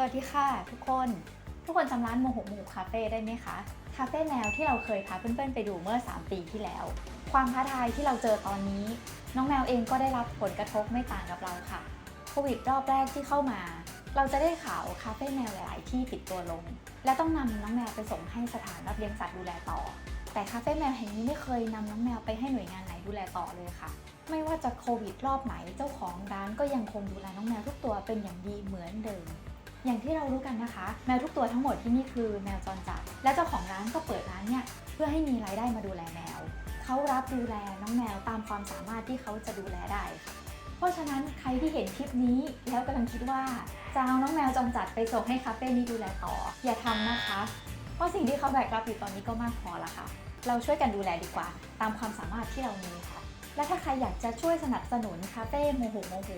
สวัสดีค่ะทุกคน ทุกคนจำร้านโมโหมูคาเฟ่ได้ไหมคะ คาเฟ่แมวที่เราเคยพาเพื่อนๆไปดูเมื่อ 3 ปีที่แล้ว ความท้าทายที่เราเจอตอนนี้ น้องแมวเองก็ได้รับผลกระทบไม่ต่างกับเราค่ะโควิดรอบแรกที่เข้ามา เราจะได้ข่าวคาเฟ่แมวหลายๆที่ปิดตัวลง และต้องนำน้องแมวไปส่งให้สถานรับเลี้ยงสัตว์ดูแลต่อ แต่คาเฟ่แมวแห่งนี้ไม่เคยนำน้องแมวไปให้หน่วยงานไหนดูแลต่อเลยค่ะไม่ว่าจะโควิดรอบไหนเจ้าของร้านก็ยังคงดูแลน้องแมวทุกตัวเป็นอย่างดีเหมือนเดิม อย่างที่เรารู้กันนะคะ แมวทุกตัวทั้งหมดที่นี่คือแมวจรจัด และเจ้าของร้านก็เปิดร้านเนี่ยเพื่อให้มีรายได้มาดูแลแมว เขารับดูแลน้องแมวตามความสามารถที่เขาจะดูแลได้ค่ะเพราะฉะนั้นใครที่เห็นคลิปนี้แล้วกำลังคิดว่าจะเอาน้องแมวจรจัดไปส่งให้คาเฟ่นี้ดูแลต่อ อย่าทำนะคะ เพราะสิ่งที่เขาแบกรับอยู่ตอนนี้ก็มากพอละค่ะ เราช่วยกันดูแลดีกว่า ตามความสามารถที่เรามีค่ะ และถ้าใครอยากจะช่วยสนับสนุนคาเฟ่โมโหโมโห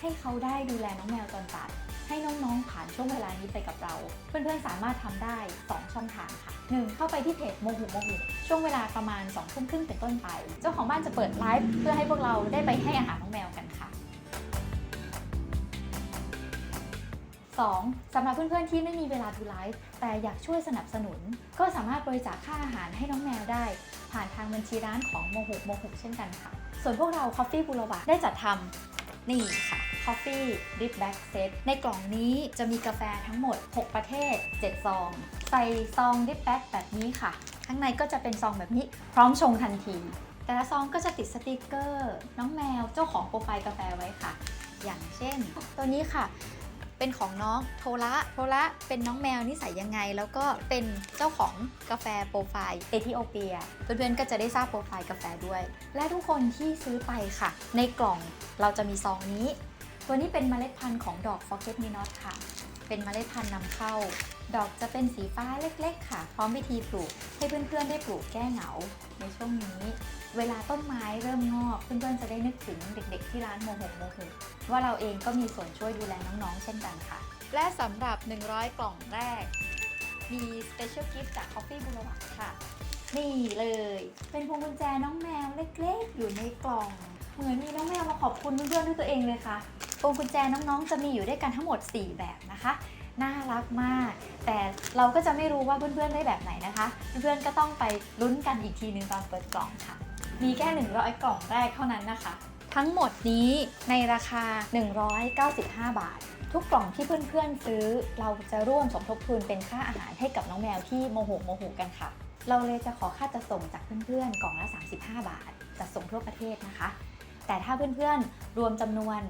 ให้เขาได้ดูแลน้องแมวจรจัดให้น้องๆ ผ่านช่วงเวลานี้ไปกับเรา เพื่อนๆ สามารถทำได้ 2 ช่องทางค่ะ 1. เข้าไปที่เพจโมหุโมหุช่วงเวลาประมาณ2ทุ่มครึ่งเป็นต้นไป เจ้าของบ้านจะเปิดไลฟ์เพื่อให้พวกเราได้ไปให้อาหารน้องแมวกันค่ะ 2. สำหรับเพื่อนๆ ที่ไม่มีเวลาดูไลฟ์แต่อยากช่วยสนับสนุน ก็สามารถบริจาคค่าอาหารให้น้องแมวได้ ผ่านทางบัญชีร้านของโมหุโมหุเช่นกันค่ะ ส่วนพวกเรา Coffee บุรวะได้จัดทำนี่ค่ะ Coffee Drip Back Set ในกล่องนี้จะมีกาแฟทั้งหมด 6 ประเทศ 7 ซอง ใส่ซอง Drip Back แบบนี้ค่ะ ข้างในก็จะเป็นซองแบบนี้ พร้อมชงทันที แต่ละซองก็จะติดสติกเกอร์ น้องแมวเจ้าของโปรไฟล์กาแฟไว้ค่ะ อย่างเช่น ตัวนี้ค่ะเป็นของน้องโทระโทระเป็นน้องแมวนิสัยยังไง แล้วก็เป็นเจ้าของกาแฟโปรไฟล์เอธิโอเปีย เพื่อนๆก็จะได้ทราบโปรไฟล์กาแฟด้วย และทุกคนที่ซื้อไปค่ะ ในกล่องเราจะมีซองนี้ ตัวนี้เป็นเมล็ดพันธุ์ของดอก Forget Me Not ค่ะ เป็นเมล็ดพันธุ์นำเข้า ดอกจะเป็นสีฟ้าเล็กๆ ค่ะ พร้อมวิธีปลูกให้เพื่อนๆ ได้ปลูกแก้เหงา ในช่วงนี้ เวลาต้นไม้เริ่มงอก เพื่อนๆ จะได้นึกถึงเด็กๆ ที่ร้านโมโหโมโหว่าเราเองก็มีส่วนช่วยดูแลน้องๆ เช่นกันค่ะ และสำหรับ 100 กล่องแรก มี Special Gift จาก Coffee บุรวัตค่ะ นี่เลย เป็นพวงกุญแจน้องแมวเล็กๆ อยู่ในกล่อง เหมือนมีน้องแมวมาขอบคุณเพื่อนๆด้วยตัวเองเลยค่ะ วงกุญแจน้องๆ จะมีอยู่ด้วยกันทั้งหมด 4 แบบนะคะ น่ารักมาก แต่เราก็จะไม่รู้ว่าเพื่อนๆได้แบบไหนนะคะ เพื่อนๆก็ต้องไปลุ้นกันอีกทีนึงตอนเปิดกล่องค่ะ มีแค่ 100 กล่องแรกเท่านั้นนะคะ ทั้งหมดนี้ในราคา 195 บาททุกกล่องที่เพื่อนๆซื้อ เราจะร่วมสมทบทุนเป็นค่าอาหารให้กับน้องแมวที่โมโหโมโหกันค่ะ เราเลยจะขอค่าจัดส่งจากเพื่อนๆกล่องละ 35 บาทจัดส่งทั่วประเทศนะคะ แต่ถ้าเพื่อนๆรวมจำนวน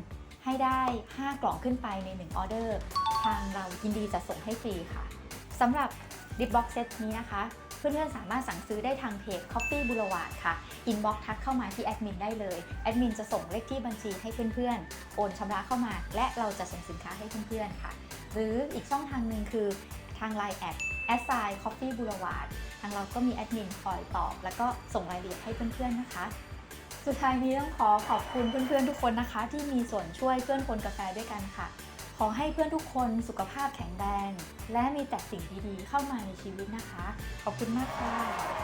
ให้ได้ 5 กล่องขึ้นไปใน 1 ออเดอร์ ทางเรายินดีจะส่งให้ฟรีค่ะสำหรับดิปบ็อกเซตนี้นะคะ เพื่อนๆสามารถสั่งซื้อได้ทางเพจ Coffee b o u l e v a r d ค่ะอินบ็อกทักเข้ามาที่แอดมินได้เลย แอดมินจะส่งเลขที่บัญชีให้เพื่อนๆ โอนชำระเข้ามา และเราจะส่งสินค้าให้เพื่อนๆค่ะ หรืออีกช่องทางหนึ่งคือทาง Line แอด a s s i Coffee b o u l e v a r d ทางเราก็มีแอดมินคอยตอบ แล้วก็ส่งรายละเอียดให้เพื่อนๆนะคะ สุดท้ายนี้ต้องขอขอบคุณเพื่อนๆทุกคนนะคะ ที่มีส่วนช่วยเพื่อนคนกาแฟด้วยกันค่ะ ขอให้เพื่อนทุกคนสุขภาพแข็งแรง และมีแต่สิ่งดีๆเข้ามาในชีวิตนะคะ ขอบคุณมากค่ะ